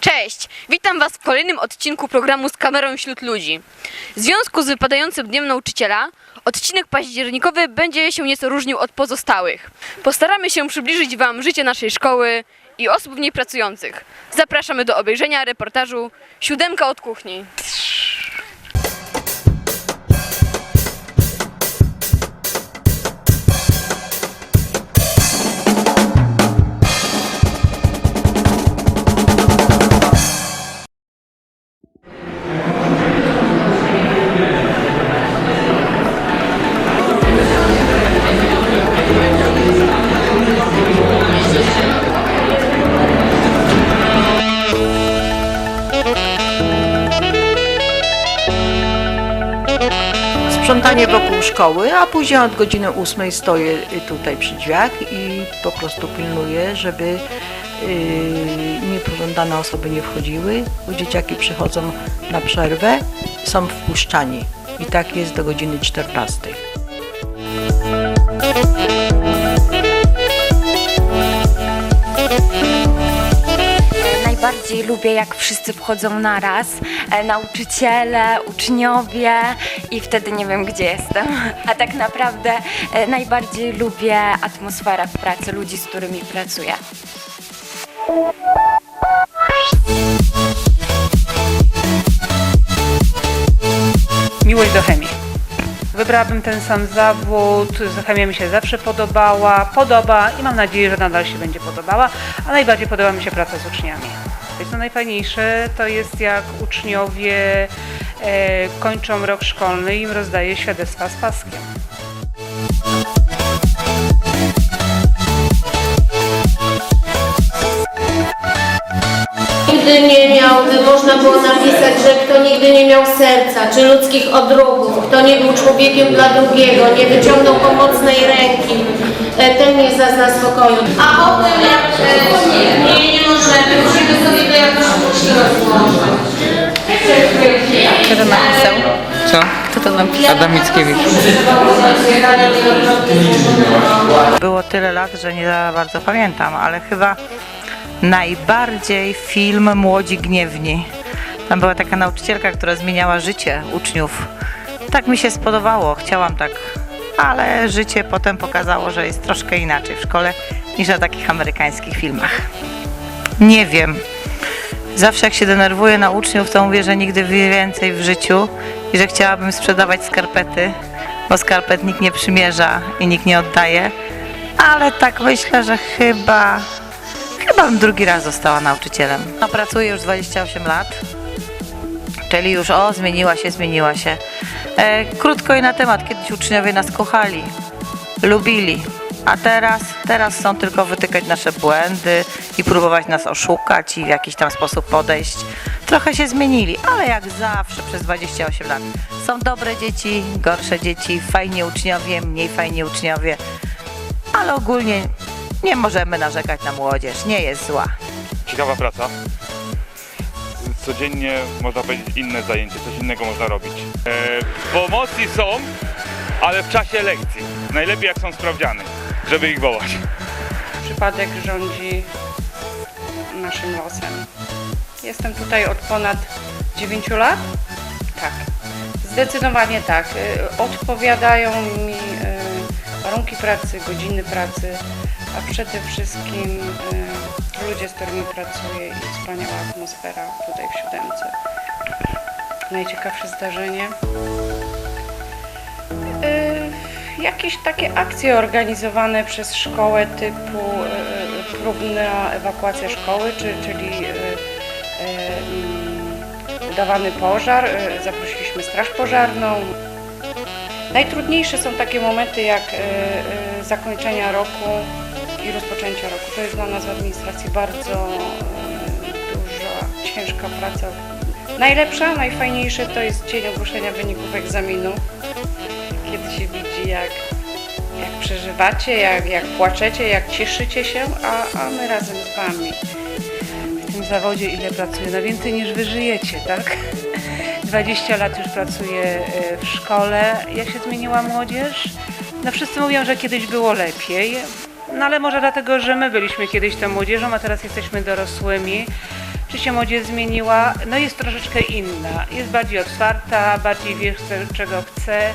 Cześć! Witam Was w kolejnym odcinku programu z kamerą wśród ludzi. W związku z wypadającym Dniem Nauczyciela, odcinek październikowy będzie się nieco różnił od pozostałych. Postaramy się przybliżyć Wam życie naszej szkoły i osób w niej pracujących. Zapraszamy do obejrzenia reportażu Siódemka od kuchni. Sprzątanie wokół szkoły, a później od godziny 8 stoję tutaj przy drzwiach i po prostu pilnuję, żeby yy, niepożądane osoby nie wchodziły, bo dzieciaki przychodzą na przerwę, są wpuszczani i tak jest do godziny 14. Lubię, jak wszyscy wchodzą naraz, e, nauczyciele, uczniowie i wtedy nie wiem, gdzie jestem. A tak naprawdę e, najbardziej lubię atmosferę w pracy, ludzi, z którymi pracuję. miłość do chemii. Wybrałabym ten sam zawód, chemia mi się zawsze podobała, podoba i mam nadzieję, że nadal się będzie podobała, a najbardziej podoba mi się praca z uczniami. Jest to najfajniejsze, to jest jak uczniowie e, kończą rok szkolny i im rozdaje świadectwa z paskiem. Nigdy nie miał, można było napisać, że kto nigdy nie miał serca, czy ludzkich odruchów, kto nie był człowiekiem dla drugiego, nie wyciągnął pomocnej ręki, ten nie zazna spokoju. A o tym jak e, nie, nie możemy, musimy sobie to jakoś rozłożyć. Napisał? Co? Kto to napisał? Adam Mickiewicz. Było tyle lat, że nie za bardzo pamiętam, ale chyba najbardziej film Młodzi Gniewni. Tam była taka nauczycielka, która zmieniała życie uczniów. Tak mi się spodobało, chciałam tak, ale życie potem pokazało, że jest troszkę inaczej w szkole niż na takich amerykańskich filmach. Nie wiem. Zawsze jak się denerwuję na uczniów, to mówię, że nigdy więcej w życiu i że chciałabym sprzedawać skarpety, bo skarpet nikt nie przymierza i nikt nie oddaje. Ale tak myślę, że chyba, chyba bym drugi raz została nauczycielem. No, pracuję już 28 lat, czyli już o, zmieniła się, zmieniła się. E, krótko i na temat, kiedyś uczniowie nas kochali, lubili, a teraz, teraz są tylko wytykać nasze błędy i próbować nas oszukać i w jakiś tam sposób podejść. Trochę się zmienili, ale jak zawsze przez 28 lat. Są dobre dzieci, gorsze dzieci, fajni uczniowie, mniej fajni uczniowie, ale ogólnie nie możemy narzekać na młodzież, nie jest zła. ciekawa praca. Codziennie można powiedzieć inne zajęcie, coś innego można robić. E, pomocy są, ale w czasie lekcji. Najlepiej jak są sprawdziane, żeby ich wołać. Przypadek rządzi naszym losem. Jestem tutaj od ponad 9 lat? Tak. Zdecydowanie tak. Y, Odpowiadają mi y, warunki pracy, godziny pracy, a przede wszystkim y, ludzie, z którymi pracuję i wspaniała atmosfera tutaj w Siódemce. Najciekawsze zdarzenie? Y, jakieś takie akcje organizowane przez szkołę typu y, próbna ewakuacja szkoły, czy, czyli y, y, mm, udawany pożar. Zaprosiliśmy straż pożarną. Najtrudniejsze są takie momenty jak zakończenia roku i rozpoczęcia roku. To jest dla nas w administracji bardzo y, duża, ciężka praca. Najlepsza, najfajniejsze to jest dzień ogłoszenia wyników egzaminu kiedy się widzi, jak, jak przeżywacie, jak, jak płaczecie, jak cieszycie się, a, a my razem z Wami. W tym zawodzie ile pracuję? No więcej niż Wy żyjecie, tak? 20 lat już pracuję e, w szkole. Jak się zmieniła młodzież? No wszyscy mówią, że kiedyś było lepiej. No ale może dlatego, że my byliśmy kiedyś tą młodzieżą, a teraz jesteśmy dorosłymi. czy się młodzież zmieniła? No jest troszeczkę inna. Jest bardziej otwarta, bardziej wie, czego chce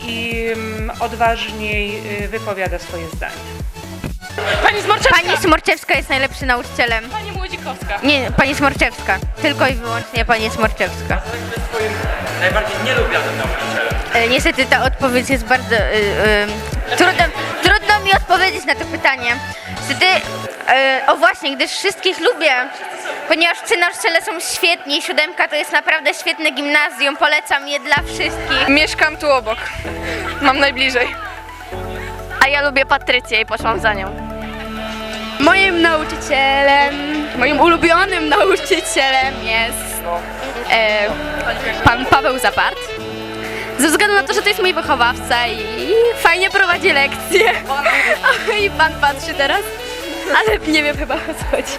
i mm, odważniej y, wypowiada swoje zdanie. Pani Smorczewska! Pani Smorczewska jest najlepszym nauczycielem. Pani Młodzikowska. Nie, pani Smorczewska. Tylko i wyłącznie pani Smorczewska. Najbardziej nielubianym nauczycielem. E, Niestety ta odpowiedź jest bardzo... Y, y, mi odpowiedzieć na to pytanie. Niestety, y, o właśnie, gdyż wszystkich lubię, ponieważ ci nauczyciele są świetni. Siódemka to jest naprawdę świetne gimnazjum. Polecam je dla wszystkich. Mieszkam tu obok. Mam najbliżej. A ja lubię Patrycję i poszłam za nią. Moim nauczycielem, moim ulubionym nauczycielem jest e, pan Paweł Zapart. Ze względu na to, że to jest mój wychowawca i fajnie prowadzi lekcje. I pan patrzy teraz, ale nie wiem chyba o co chodzi.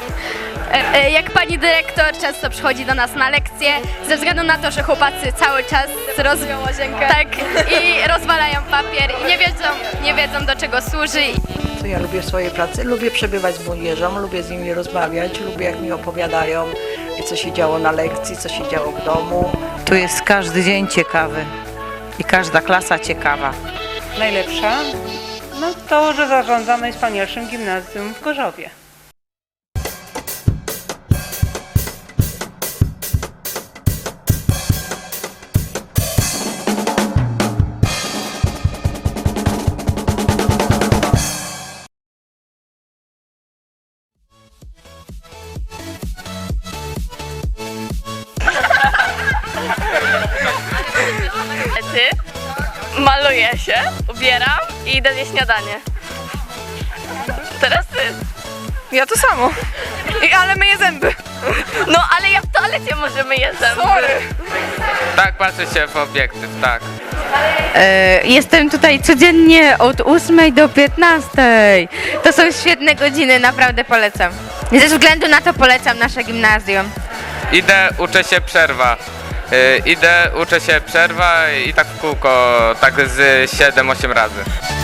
E, e, Jak pani dyrektor często przychodzi do nas na lekcje, ze względu na to, że chłopacy cały czas łazienkę. Tak, i rozwalają papier i nie wiedzą, nie wiedzą do czego służy. Co ja lubię w swojej pracy? Lubię przebywać z młodzieżą, lubię z nimi rozmawiać, lubię jak mi opowiadają, co się działo na lekcji, co się działo w domu. Tu jest każdy dzień ciekawy i każda klasa ciekawa. Najlepsza? No to, że zarządzamy wspanialszym gimnazjum w Gorzowie. Ty? Maluję się, ubieram i idę zjeść śniadanie. Teraz ty. Ja to samo. I, ale myję zęby. No, ale ja w toalecie może myję zęby. Sorry. Tak, patrzę się w obiektyw, tak. E, Jestem tutaj codziennie od 8 do 15. To są świetne godziny, naprawdę polecam. Ze względu na to polecam nasze gimnazjum. Idę, uczę się przerwa. Y, idę, uczę się przerwa i tak w kółko, tak z 7-8 razy.